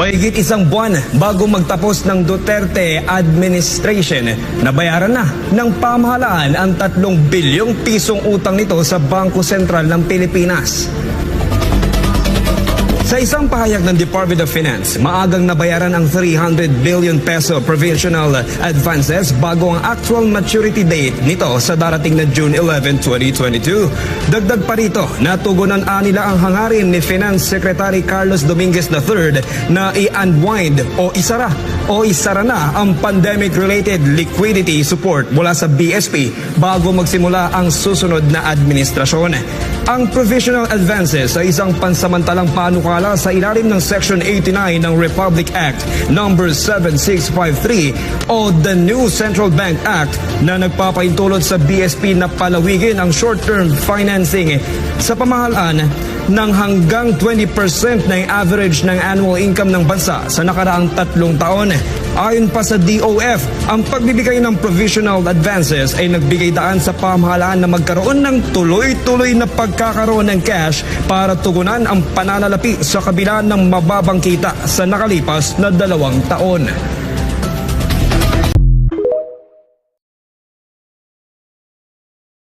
Mahigit isang buwan bago magtapos ng Duterte administration, nabayaran na ng pamahalaan ang tatlong bilyong pisong utang nito sa Bangko Sentral ng Pilipinas. Sa isang pahayag ng Department of Finance, maagang nabayaran ang 300 billion peso provisional advances bago ang actual maturity date nito sa darating na June 11, 2022. Dagdag pa rito, natugunan nila ang hangarin ni Finance Secretary Carlos Dominguez III na i-unwind o isara o isara na ang pandemic-related liquidity support mula sa BSP bago magsimula ang susunod na administrasyon. Ang provisional advances ay isang pansamantalang panukala sa ilalim ng Section 89 ng Republic Act number 7653 o the New Central Bank Act na nagpapaintulot sa BSP na palawigin ang short-term financing sa pamahalaan ng hanggang 20% na yung average ng annual income ng bansa sa nakaraang tatlong taon. Ayon pa sa DOF, ang pagbibigay ng provisional advances ay nagbigay daan sa pamahalaan na magkaroon ng tuloy-tuloy na pagkakaroon ng cash para tugunan ang pananalapi sa kabila ng mababang kita sa nakalipas na dalawang taon.